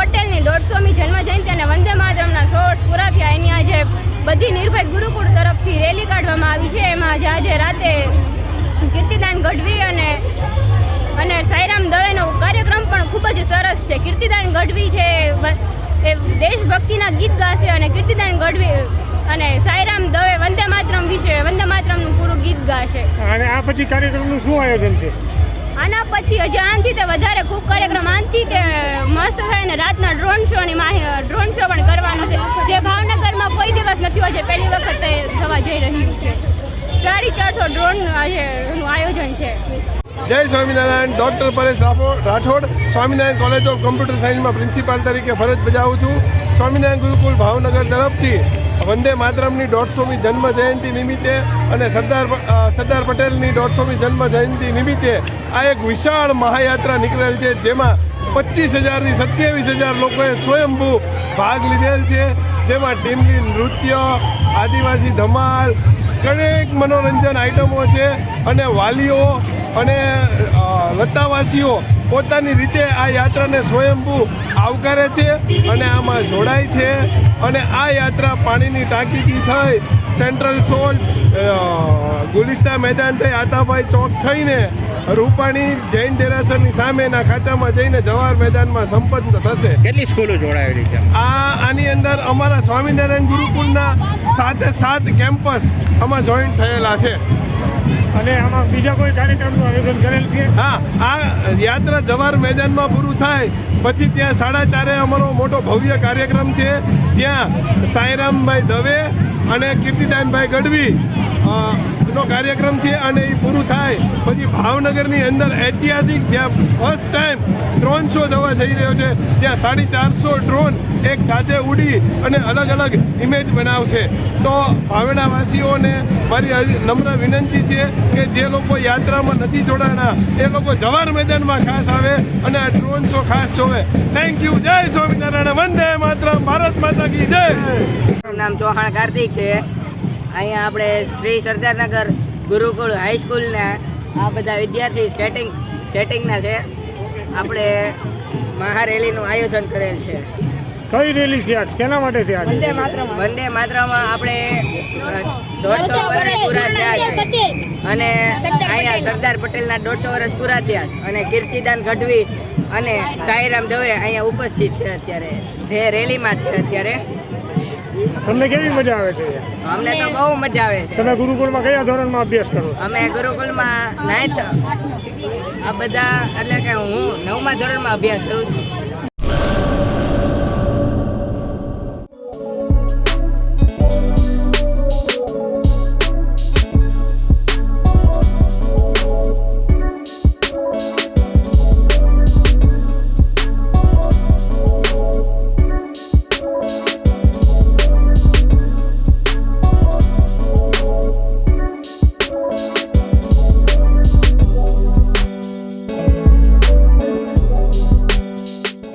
પટેલની દોઢસોમી જન્મ જયંતિ અને વંદે માતરમના સો પૂરા થયા એની આજે બધી નિર્ભય ગુરુકુળ તરફથી રેલી કાઢવામાં આવી છે. એમાં આજે આજે રાતે કીર્તિદાન ગઢવી અને અને સાઈરામ દવેનો કાર્યક્રમ પણ ખૂબ જ સરસ છે. કીર્તિદાન ગઢવી છે એ દેશભક્તિના ગીત ગાશે અને કીર્તિદાન ગઢવી અને સાઈરામ દવે વંદે માતરમ વિશે વંદે માતરમનું પૂરું ગીત ગાશે. અને આ પછી કાર્યક્રમનું શું આયોજન છે? આના પછી હજી આનથી તે વધારે ખૂબ કાર્યક્રમ આનથી તે મસ્ત થાય ને રાતના ડ્રોન શોની માહી ડ્રોન શો પણ કરવાનો છે. જે ભાવનગરમાં કોઈ દિવસ નથી હોય પહેલી વખત થવા જઈ રહ્યું છે. સાડી ચારસો ડ્રોન આયોજન છે. Jay Swaminarayan doctor Paresh Rathod, Swaminarayan college of computer સાયન્સમાં પ્રિન્સિપાલ તરીકે ફરજ બજાવું છું. સ્વામિનારાયણ ગુરુકુલ ભાવનગર તરફથી વંદે માતરમની દોઢસોમી જન્મ જયંતિ નિમિત્તે અને સરદાર સરદાર પટેલની દોઢસોમી જન્મ જયંતિ નિમિત્તે આ એક વિશાળ મહાયાત્રા નીકળેલ છે, જેમાં પચીસ હજારથી સત્યાવીસ હજાર લોકોએ સ્વયંભૂ ભાગ લીધેલ છે, જેમાં ટીમલી નૃત્ય, આદિવાસી ધમાલ ઘણેક મનોરંજન આઇટમો છે અને વાલીઓ અને લતાવાસીઓ પોતાની રીતે આ યાત્રાને સ્વયંભૂ આવકારે છે અને આમાં જોડાય છે અને આ યાત્રા પાણીની ટાંકીથી થઈ સેન્ટ્રલ સોલ્ટ ગુલિસ્તા મેદાન થઈ આતાભાઈ ચોક થઈને રૂપાણી જૈન દેરાસરની સામેના ખાંચામાં જઈને જવાહર મેદાનમાં સંપન્ન થશે. કેટલી સ્કૂલો જોડાયેલી છે? આ આની અંદર અમારા સ્વામિનારાયણ ગુરુકુળના સાતે સાત કેમ્પસ આમાં જોઈન્ટ થયેલા છે. અને આમાં બીજા કોઈ કાર્યક્રમનું આયોજન કરેલ છે? હા આ યાત્રા જવાહર મેદાનમાં પૂરું થાય પછી ત્યાં સાડા ચારે અમારો મોટો ભવ્ય કાર્યક્રમ છે જ્યાં સાંઈરામભાઈ દવે અને કીર્તિદાનભાઈ ગઢવી નો કાર્યક્રમ છે અને એ પૂરું થાય. પછી ભાવનગરની અંદર ઐતિહાસિક જ્યાં ફર્સ્ટ ટાઈમ ડ્રોન શો થવા જઈ રહ્યો છે, ત્યાં સાડી ચારસો ડ્રોન એક સાથે ઉડી અને અલગ અલગ ઇમેજ બનાવશે. તો ભાવેડાવાસીઓને મારી નમ્ર વિનંતી છે કે જે લોકો યાત્રામાં નથી જોડાણા, એ લોકો જવાર મેદાનમાં ખાસ આવે અને આ ડ્રોન શો ખાસ જોવે. થેન્ક યુ જય સ્વામિનારાયણ. વંદે માત્ર ભારત માતા કી જય. નામ ચૌહાણ કાર્તિક છે. અહીંયા આપણે શ્રી સરદારનગર ગુરુકુળ હાઈસ્કૂલના આ બધા વિદ્યાર્થી સ્કેટિંગ સ્કેટિંગના છે. આપણે મહારેલીનું આયોજન કરેલ છે. કઈ રેલી છે શેના માટે છે આજે વંદે માત્રમાં. આપણે દોઢસો વર્ષ પૂરા થયા છે. અને અહીંયા સરદાર પટેલના દોઢસો વર્ષ પૂરા થયા છે. અને કીર્તિદાન ગઢવી અને સાઈરામ દવે અહીંયા ઉપસ્થિત છે અત્યારે. જે રેલીમાં જ છે અત્યારે. તમને કેવી મજા આવે છે? અમને તો બહુ મજા આવે છે. તમે ગુરુકુળમાં કયા ધોરણમાં અભ્યાસ કરો અમે ગુરુકુળમાં નાઇન્થ આ બધા એટલે કે હું નવમા ધોરણમાં અભ્યાસ કરું છું.